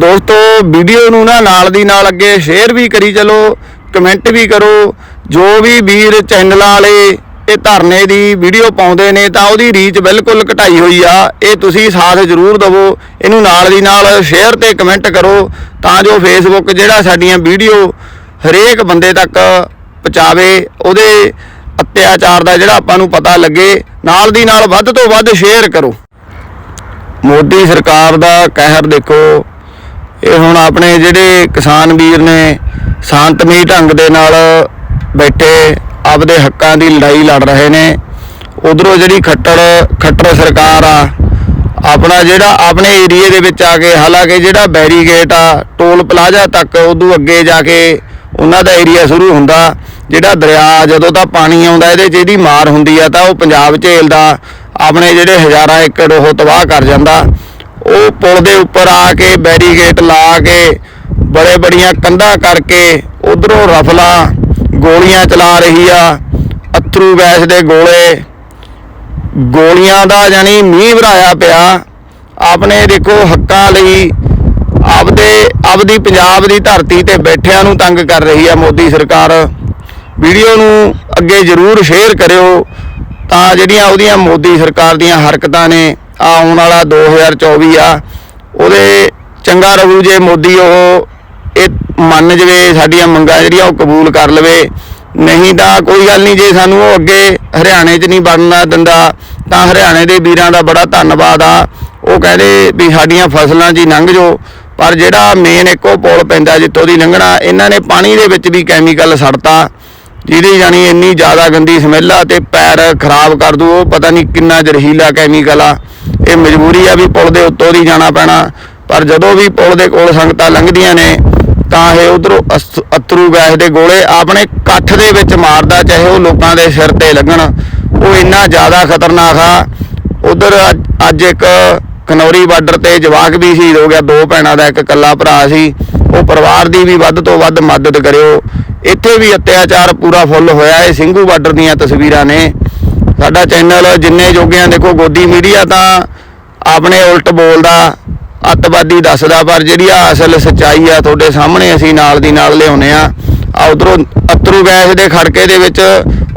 ਦੋਸਤੋ, ਵੀਡੀਓ ਨੂੰ ਨਾ ਨਾਲ ਦੀ ਨਾਲ ਅੱਗੇ ਸ਼ੇਅਰ ਵੀ ਕਰੀ ਚਲੋ ਕਮੈਂਟ ਵੀ ਕਰੋ। ਜੋ ਵੀ ਵੀਰ ਚੈਨਲਾਂ ਵਾਲੇ ਇਹ ਧਰਨੇ ਦੀ ਵੀਡੀਓ ਪਾਉਂਦੇ ਨੇ, ਤਾਂ ਉਹਦੀ ਰੀਚ ਬਿਲਕੁਲ ਘਟਾਈ ਹੋਈ ਆ। ਇਹ ਤੁਸੀਂ ਸਾਥ ਜ਼ਰੂਰ ਦਿਵੋ। ਇਹਨੂੰ ਨਾਲ ਦੀ ਨਾਲ ਸ਼ੇਅਰ ਤੇ ਕਮੈਂਟ ਕਰੋ, ਤਾਂ ਜੋ ਫੇਸਬੁੱਕ ਜਿਹੜਾ ਸਾਡੀਆਂ ਵੀਡੀਓ ਹਰੇਕ ਬੰਦੇ ਤੱਕ ਪਹੁੰਚਾਵੇ। ਉਹਦੇ ਅਤਿਆਚਾਰ ਦਾ ਜਿਹੜਾ ਆਪਾਂ ਨੂੰ ਪਤਾ ਲੱਗੇ, ਨਾਲ ਦੀ ਨਾਲ ਵੱਧ ਤੋਂ ਵੱਧ ਸ਼ੇਅਰ ਕਰੋ। ਮੋਦੀ ਸਰਕਾਰ ਦਾ ਕਹਿਰ ਦੇਖੋ ਇਹ ਹੁਣ ਆਪਣੇ ਜਿਹੜੇ ਕਿਸਾਨ ਵੀਰ ਨੇ ਸ਼ਾਂਤਮਈ ਢੰਗ ਦੇ ਨਾਲ ਬੈਠੇ, ਆਪਦੇ ਹੱਕਾਂ ਦੀ ਲੜਾਈ ਲੜ ਰਹੇ ਨੇ। ਉਧਰੋਂ ਜਿਹੜੀ ਖੱਟੜ ਖੱਟਰ ਸਰਕਾਰ ਆ, ਆਪਣਾ ਜਿਹੜਾ ਆਪਣੇ ਏਰੀਏ ਦੇ ਵਿੱਚ ਆ ਕੇ, ਹਾਲਾਂਕਿ ਜਿਹੜਾ ਬੈਰੀਗੇਟ ਆ, ਟੋਲ ਪਲਾਜ਼ਾ ਤੱਕ ਉਦੋਂ ਅੱਗੇ ਜਾ ਕੇ ਉਹਨਾਂ ਦਾ ਏਰੀਆ ਸ਼ੁਰੂ ਹੁੰਦਾ, ਜਿਹੜਾ ਦਰਿਆ ਜਦੋਂ ਤਾਂ ਪਾਣੀ ਆਉਂਦਾ, ਇਹਦੇ 'ਚ ਇਹਦੀ ਮਾਰ ਹੁੰਦੀ ਆ, ਤਾਂ ਉਹ ਪੰਜਾਬ ਝੇਲਦਾ, ਆਪਣੇ ਜਿਹੜੇ ਹਜ਼ਾਰਾਂ ਏਕੜ ਉਹ ਤਬਾਹ ਕਰ ਜਾਂਦਾ। ਉਹ ਪੁਲ ਦੇ ਉੱਪਰ ਆ ਕੇ ਬੈਰੀਗੇਟ ਲਾ ਕੇ ਬੜੇ ਬੜੀਆਂ ਕੰਧਾਂ ਕਰਕੇ ਉਧਰੋਂ ਰਫਲਾ ਗੋਲੀਆਂ ਚਲਾ ਰਹੀ ਆ, ਅਥਰੂ ਗੈਸ ਦੇ ਗੋਲੇ। ਗੋਲੀਆਂ ਦਾ ਜਾਨੀ ਮੀਂਹ ਭਰਾਇਆ ਪਿਆ। ਆਪਣੇ ਦੇਖੋ ਹੱਕਾਂ ਲਈ ਆਪਦੇ, ਆਪਦੀ ਪੰਜਾਬ ਦੀ ਧਰਤੀ ਤੇ ਬੈਠਿਆਂ ਨੂੰ ਤੰਗ ਕਰ ਰਹੀ ਆ ਮੋਦੀ ਸਰਕਾਰ। ਵੀਡੀਓ ਨੂੰ ਅੱਗੇ ਜ਼ਰੂਰ ਸ਼ੇਅਰ ਕਰਿਓ ਤਾਂ ਜਿਹੜੀਆਂ ਉਹਦੀਆਂ ਮੋਦੀ ਸਰਕਾਰ ਦੀਆਂ ਹਰਕਤਾਂ ਨੇ ਆਉਣ ਵਾਲਾ 2024 ਆ, ਉਹਦੇ ਚੰਗਾ ਰਹੂ ਜੇ ਮੋਦੀ, ਉਹ ਇਹ ਮੰਨ ਜਵੇ ਸਾਡੀਆਂ ਮੰਗਾਂ ਜਿਹੜੀਆਂ ਉਹ ਕਬੂਲ ਕਰ ਲਵੇ। ਨਹੀਂ ਤਾਂ ਕੋਈ ਗੱਲ ਨਹੀਂ, ਜੇ ਸਾਨੂੰ ਉਹ ਅੱਗੇ ਹਰਿਆਣੇ 'ਚ ਨਹੀਂ ਬਣਨਾ ਦਿੰਦਾ, ਤਾਂ ਹਰਿਆਣੇ ਦੇ ਵੀਰਾਂ ਦਾ ਬੜਾ ਧੰਨਵਾਦ ਆ। ਉਹ ਕਹਿੰਦੇ ਵੀ ਸਾਡੀਆਂ ਫਸਲਾਂ 'ਚ ਹੀ ਲੰਘ ਜਾਓ ਪਰ ਜਿਹੜਾ ਮੇਨ ਇੱਕੋ ਪੁਲ ਪੈਂਦਾ ਜਿੱਤੋਂ ਦੀ ਲੰਘਣਾ, ਇਹਨਾਂ ਨੇ ਪਾਣੀ ਦੇ ਵਿੱਚ ਵੀ ਕੈਮੀਕਲ ਸੜਤਾ, ਜਿਹਦੀ ਜਾਨੀ ਇੰਨੀ ਜ਼ਿਆਦਾ ਗੰਦੀ ਸਮੈਲ ਆ ਤੇ ਪੈਰ ਖਰਾਬ ਕਰ ਦੂ, ਉਹ ਪਤਾ ਨਹੀਂ ਕਿੰਨਾ ਜ਼ਹਿਰੀਲਾ ਕੈਮੀਕਲ ਆ। ਇਹ ਮਜਬੂਰੀ ਆ ਵੀ ਪੁਲ ਦੇ ਉੱਤੋਂ ਦੀ ਜਾਣਾ ਪੈਣਾ, ਪਰ ਜਦੋਂ ਵੀ ਪੁਲ ਦੇ ਕੋਲ ਸੰਗਤਾਂ ਲੰਘਦੀਆਂ ਨੇ, ਤਾਂ ਇਹ ਉਧਰੋਂ ਅਥਰੂ ਗੈਸ ਦੇ ਗੋਲੇ ਆਪਣੇ ਕੱਠ ਦੇ ਵਿੱਚ ਮਾਰਦਾ, ਚਾਹੇ ਉਹ ਲੋਕਾਂ ਦੇ ਸਿਰ ਤੇ ਲੱਗਣ। ਉਹ ਇੰਨਾ ਜ਼ਿਆਦਾ ਖਤਰਨਾਕ ਆ। ਉਧਰ ਅੱਜ ਇੱਕ ਖਨੌਰੀ ਬਾਰਡਰ ਤੇ ਜਵਾਕ ਵੀ ਸ਼ਹੀਦ ਹੋ ਗਿਆ, ਦੋ ਭੈਣਾਂ ਦਾ ਇੱਕ ਇਕੱਲਾ ਭਰਾ ਸੀ। ਉਹ ਪਰਿਵਾਰ ਦੀ ਵੀ ਵੱਧ ਤੋਂ ਵੱਧ ਮਦਦ ਕਰਿਓ। ਇੱਥੇ ਵੀ ਅਤਿਆਚਾਰ ਪੂਰਾ ਫੁੱਲ ਹੋਇਆ, ਇਹ ਸਿੰਘੂ ਬਾਰਡਰ ਦੀਆਂ ਤਸਵੀਰਾਂ ਨੇ। ਸਾਡਾ ਚੈਨਲ ਜਿੰਨੇ ਜੋਗਿਆਂ ਦੇਖੋ, ਗੋਦੀ ਮੀਡੀਆ ਤਾਂ ਆਪਣੇ ਉਲਟ ਬੋਲਦਾ, ਅੱਤਵਾਦੀ ਦੱਸਦਾ, ਪਰ ਜਿਹੜੀ ਆ ਅਸਲ ਸੱਚਾਈ ਆ ਤੁਹਾਡੇ ਸਾਹਮਣੇ ਅਸੀਂ ਨਾਲ ਦੀ ਨਾਲ ਲਿਆਉਨੇ ਆ ਆ ਉਧਰੋਂ ਅਤਰੂ ਗੈਸ ਦੇ ਖੜਕੇ ਦੇ ਵਿੱਚ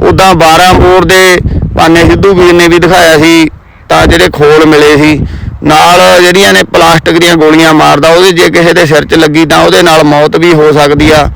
ਉਦਾਂ 12 ਬੋਰ ਦੇ ਪਾਨੇ ਸਿੱਧੂ ਵੀਰ ਨੇ ਵੀ ਦਿਖਾਇਆ ਸੀ, ਤਾਂ ਜਿਹੜੇ ਖੋਲ ਮਿਲੇ ਸੀ। ਨਾਲ ਜਿਹੜੀਆਂ ਨੇ ਪਲਾਸਟਿਕ ਦੀਆਂ ਗੋਲੀਆਂ ਮਾਰਦਾ, ਉਹਦੇ ਜੇ ਕਿਸੇ ਦੇ ਸਿਰ 'ਚ ਲੱਗੀ ਤਾਂ ਉਹਦੇ ਨਾਲ ਮੌਤ ਵੀ ਹੋ ਸਕਦੀ ਆ।